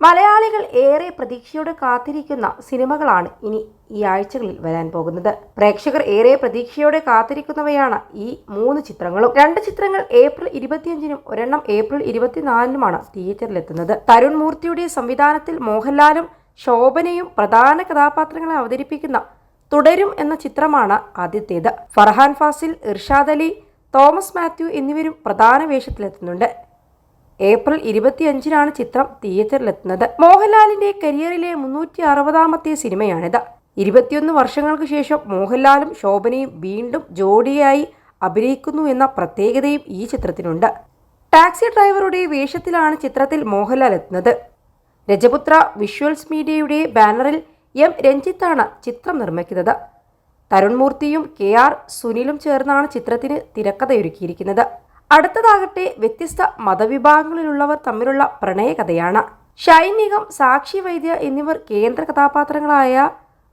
മലയാളികൾ ഏറെ പ്രതീക്ഷയോടെ കാത്തിരിക്കുന്ന സിനിമകളാണ് ഇനി ഈ ആഴ്ചകളിൽ വരാൻ പോകുന്നത്. പ്രേക്ഷകർ ഏറെ പ്രതീക്ഷയോടെ കാത്തിരിക്കുന്നവയാണ് ഈ മൂന്ന് ചിത്രങ്ങളും. രണ്ട് ചിത്രങ്ങൾ ഏപ്രിൽ ഇരുപത്തിയഞ്ചിനും ഒരെണ്ണം ഏപ്രിൽ ഇരുപത്തിനാലിനുമാണ് തിയേറ്ററിലെത്തുന്നത്. തരുൺ മൂർത്തിയുടെ സംവിധാനത്തിൽ മോഹൻലാലും ശോഭനയും പ്രധാന കഥാപാത്രങ്ങളെ അവതരിപ്പിക്കുന്ന തുടരും എന്ന ചിത്രമാണ് ആദ്യത്തേത്. ഫർഹാൻ ഫാസിൽ ഇർഷാദ് അലി തോമസ് മാത്യു എന്നിവരും പ്രധാന വേഷത്തിലെത്തുന്നുണ്ട്. ഏപ്രിൽ ഇരുപത്തിയഞ്ചിനാണ് ചിത്രം തിയേറ്ററിലെത്തുന്നത്. മോഹൻലാലിന്റെ കരിയറിലെ മുന്നൂറ്റി അറുപതാമത്തെ സിനിമയാണിത്. ഇരുപത്തിയൊന്ന് വർഷങ്ങൾക്ക് ശേഷം മോഹൻലാലും ശോഭനയും വീണ്ടും ജോഡിയായി അഭിനയിക്കുന്നു എന്ന പ്രത്യേകതയും ഈ ചിത്രത്തിനുണ്ട്. ടാക്സി ഡ്രൈവറുടെ വേഷത്തിലാണ് ചിത്രത്തിൽ മോഹൻലാൽ എത്തുന്നത്. രജപുത്ര വിഷ്വൽസ് മീഡിയയുടെ ബാനറിൽ എം രഞ്ജിത്താണ് ചിത്രം നിർമ്മിക്കുന്നത്. തരുൺമൂർത്തിയും കെ ആർ സുനിലും ചേർന്നാണ് ചിത്രത്തിന് തിരക്കഥയൊരുക്കിയിരിക്കുന്നത്. അടുത്തതാകട്ടെ വ്യത്യസ്ത മതവിഭാഗങ്ങളിലുള്ളവർ തമ്മിലുള്ള പ്രണയകഥയാണ്. ഷൈൻ നിഗം സാക്ഷി വൈദ്യ എന്നിവർ കേന്ദ്ര കഥാപാത്രങ്ങളായ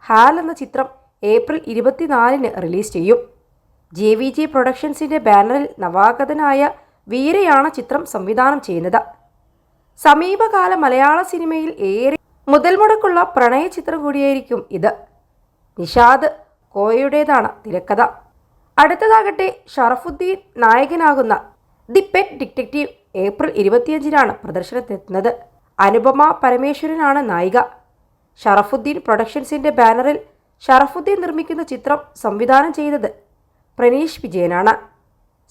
ഹാൽ എന്ന ചിത്രം ഏപ്രിൽ ഇരുപത്തിനാലിന് റിലീസ് ചെയ്യും. ജെ വി ജെ പ്രൊഡക്ഷൻസിന്റെ ബാനറിൽ നവാഗതനായ വീരയാണ് ചിത്രം സംവിധാനം ചെയ്യുന്നത്. സമീപകാല മലയാള സിനിമയിൽ ഏറെ മുതൽ മുടക്കുള്ള പ്രണയ ചിത്രം കൂടിയായിരിക്കും ഇത്. നിഷാദ് കോയയുടേതാണ് തിരക്കഥ. അടുത്തതാകട്ടെ ഷറഫുദ്ദീൻ നായകനാകുന്ന ദി പെറ്റ് ഡിറ്റക്റ്റീവ് ഏപ്രിൽ ഇരുപത്തിയഞ്ചിനാണ് പ്രദർശനത്തിനെത്തുന്നത് അനുപമ പരമേശ്വരനാണ് നായിക. ഷറഫുദ്ദീൻ പ്രൊഡക്ഷൻസിന്റെ ബാനറിൽ ഷറഫുദ്ദീൻ നിർമ്മിക്കുന്ന ചിത്രം സംവിധാനം ചെയ്തത് പ്രനീഷ് വിജയനാണ്.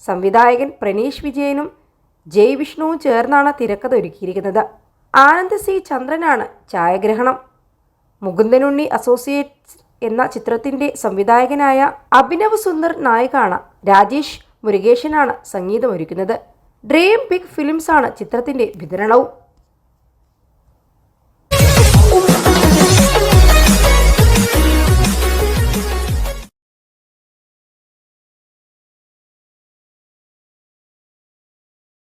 സംവിധായകൻ പ്രനീഷ് വിജയനും ജയ് വിഷ്ണുവും ചേർന്നാണ് തിരക്കഥ ഒരുക്കിയിരിക്കുന്നത്. ആനന്ദ് സി ചന്ദ്രനാണ് ഛായാഗ്രഹണം. മുകുന്ദനുണ്ണി അസോസിയേറ്റ്സ് എന്ന ചിത്രത്തിന്റെ സംവിധായകനായ അഭിനവ് സുന്ദർ നായകാണ് രാജേഷ് മുരുകേശനാണ് സംഗീതമൊരുക്കുന്നത്. ഡ്രീം ബിഗ് ഫിലിംസ് ആണ് ചിത്രത്തിന്റെ വിതരണവും.